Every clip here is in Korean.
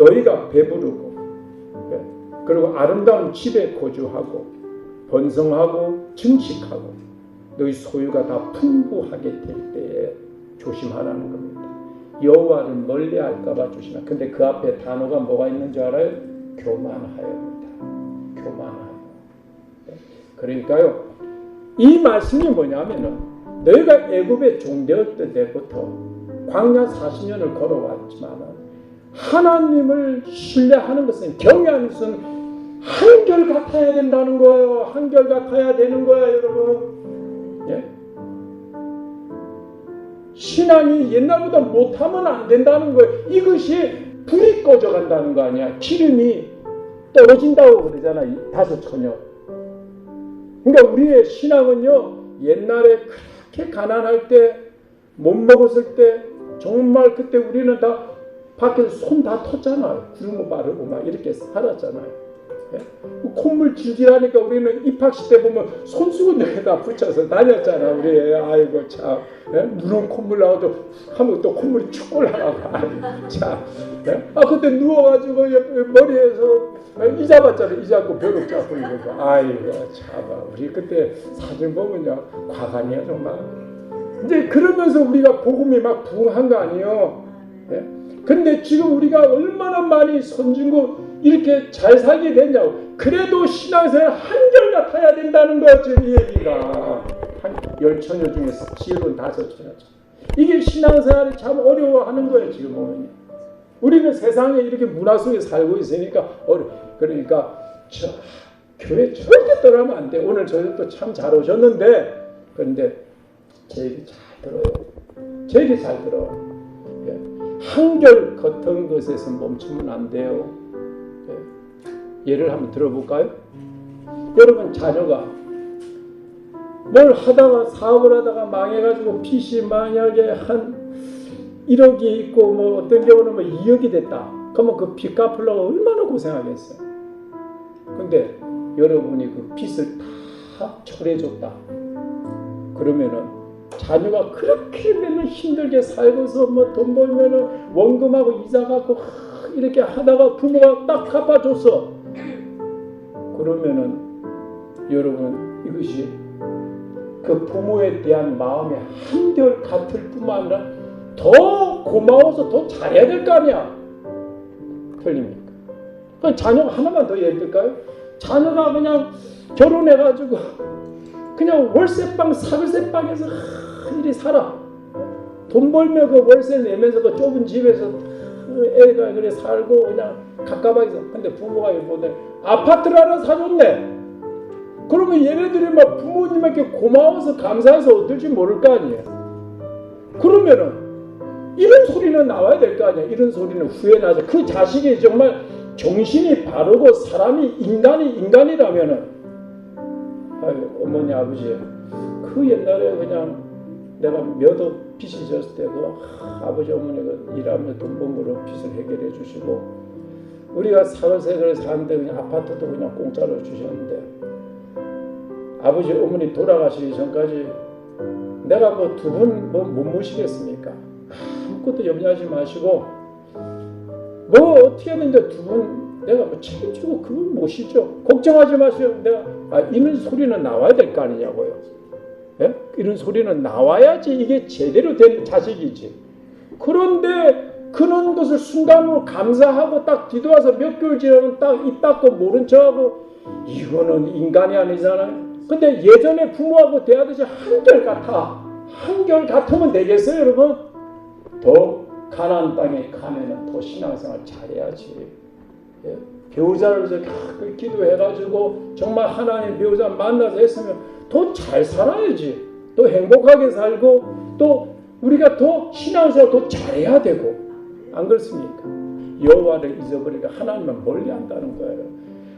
너희가 배부르고 예, 그리고 아름다운 집에 거주하고 번성하고 증식하고 너희 소유가 다 풍부하게 될 때에 조심하라는 겁니다. 여호와를 멀리할까봐 조심하. 근데 그 앞에 단어가 뭐가 있는 줄 알아요? 교만하여입니다. 교만하여. 예, 그러니까요. 이 말씀이 뭐냐면은 너희가 애굽에 종되었을 때부터 광야 40년을 걸어왔지만은 하나님을 신뢰하는 것은 경외하는 것은 한결 같아야 된다는 거예요. 한결 같아야 되는 거야, 여러분. 예? 신앙이 옛날보다 못하면 안 된다는 거예요. 이것이 불이 꺼져간다는 거 아니야. 기름이 떨어진다고 그러잖아. 이 다섯 처녀. 그러니까 우리의 신앙은요. 옛날에 그렇게 가난할 때 못 먹었을 때 정말 그때 우리는 다 밖에서 손 다 텄잖아요. 구르고 마르고 막 이렇게 살았잖아요. 예? 콧물 질질 하니까 우리는 입학식 때 보면 손수건에다 붙여서 다녔잖아. 우리 아이고 참 예? 누런 콧물 나와도 하면 또 콧물이 축 올라가고 참. 예? 아 그때 누워가지고 머리에서 이 잡았잖아. 이 잡고 벼룩 잡고 이러고 아이고 참. 우리 그때 사진 보면요 과간이야 정말. 이제 그러면서 우리가 복음이 막 부흥한 거 아니에요. 예? 근데 지금 우리가 얼마나 많이 선진국 이렇게 잘 살게 됐냐고. 그래도 신앙생활 한결 같아야 된다는 거죠, 이 얘기가. 한 열처녀 중에서 지혜로운 다섯. 이게 신앙생활이 참 어려워하는 거예요, 지금 보면. 우리는 세상에 이렇게 문화 속에 살고 있으니까 어려. 그러니까 저 교회 절대 떠나면 안 돼. 오늘 저녁도 참 잘 오셨는데, 그런데 제 얘기 잘 들어요. 제 얘기 잘 들어. 예. 한결 겉은 것에서 멈추면 안 돼요. 예. 예를 한번 들어볼까요? 여러분 자녀가 뭘 하다가 사업을 하다가 망해가지고 빚이 만약에 한 1억이 있고 뭐 어떤 경우는 뭐 2억이 됐다. 그러면 그 빚 갚으려고 얼마나 고생하겠어요. 근데 여러분이 그 빚을 다 철회해줬다. 그러면은 자녀가 그렇게 맨날 힘들게 살고서 뭐 돈 벌면은 원금하고 이자 갖고 이렇게 하다가 부모가 딱 갚아줬어. 그러면은 여러분 이것이 그 부모에 대한 마음이 한결 같을 뿐만 아니라 더 고마워서 더 잘해야 될 거 아니야. 틀립니까? 그 자녀가 하나만 더 예를 들까요? 자녀가 그냥 결혼해가지고 그냥 월세방 사글세방에서 이리 살아. 돈 벌면 그 월세 내면서 그 좁은 집에서 애가 그래 살고 그냥 가까방에서 근데 부모가 이번에 아파트를 하나 사줬네. 그러면 얘네들이 막 부모님에게 고마워서 감사해서 어떨지 모를 거 아니에요. 그러면은 이런 소리는 나와야 될 거 아니야. 이런 소리는 후에 나서 그 자식이 정말 정신이 바르고 사람이 인간이 인간이라면은 아유 어머니 아버지 그 옛날에 그냥 내가 몇 억 빚이 졌을 때그 아버지 어머니가 일하며 돈 벌므로 빚을 해결해 주시고 우리가 사회생활을 사는데 그냥 아파트도 그냥 공짜로 주셨는데 아버지 어머니 돌아가시기 전까지 내가 뭐 두 분 뭐 못 모시겠습니까? 아무것도 염려하지 마시고 뭐 어떻게든 이제 두 분 내가 뭐 책임지고 그분 모시죠. 걱정하지 마세요. 내가 아, 이런 소리는 나와야 될 거 아니냐고요. 예? 이런 소리는 나와야지 이게 제대로 된 자식이지. 그런데 그런 것을 순간으로 감사하고 딱 뒤돌아서 몇 개월 지나면 딱 입 닫고 모른 척하고 이거는 인간이 아니잖아요. 근데 예전에 부모하고 대하듯이 한결 같아. 한결 같으면 되겠어요, 여러분? 더 가나안 땅에 가면 은 더 신앙생활 잘해야지. 예? 배우자를 가끔 기도해가지고 정말 하나님 배우자 만나서 했으면 더 잘 살아야지. 더 행복하게 살고 또 우리가 더 신앙생활 더 잘해야 되고 안 그렇습니까? 여호와를 잊어버리니까 하나님을 멀리한다는 거예요.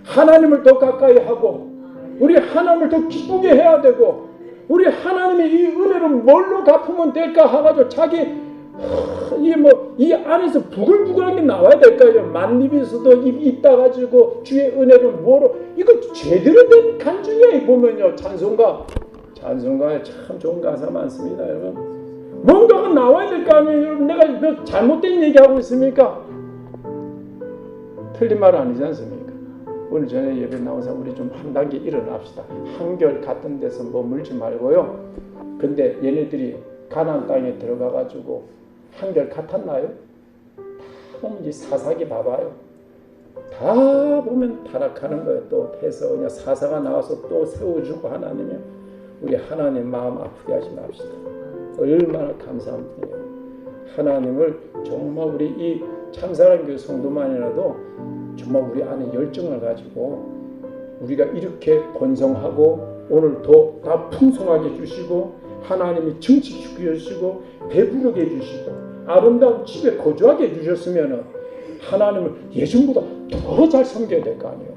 하나님을 더 가까이 하고 우리 하나님을 더 기쁘게 해야 되고 우리 하나님의 이 은혜를 뭘로 갚으면 될까 하가지고 자기 이게 뭐 이 안에서 부글부글한 게 나와야 될거 아니에요. 만립에서도 입 있다 가지고 주의 은혜를 뭐로 이거 제대로 된 간증이야 보면요 찬송가 찬송가에 참 좋은 가사 많습니다 여러분. 뭔가가 나와야 될 거 아니에요. 여러분 내가 뭐 잘못된 얘기하고 있습니까? 틀린 말 아니지 않습니까? 오늘 저녁 예배 사람 우리 좀 한 단계 일어납시다. 한결 같은 데서 뭐 물지 말고요. 근데 얘네들이 가나안 땅에 들어가 가지고 한결 같았나요? 다 보면 이 사사기 봐봐요. 다 보면 타락하는 거예요. 또 해서 그냥 사사가 나와서 또 세워주고 하나님이 우리 하나님 마음 아프게 하지 맙시다. 얼마나 감사합니다. 하나님을 정말 우리 이 참사랑 교회 성도만이라도 정말 우리 안에 열정을 가지고 우리가 이렇게 번성하고 오늘 더다 풍성하게 주시고 하나님이 증식시켜 주시고 배부르게 해주시고 아름다운 집에 거주하게 해주셨으면 하나님을 예전보다 더 잘 섬겨야 될 거 아니에요.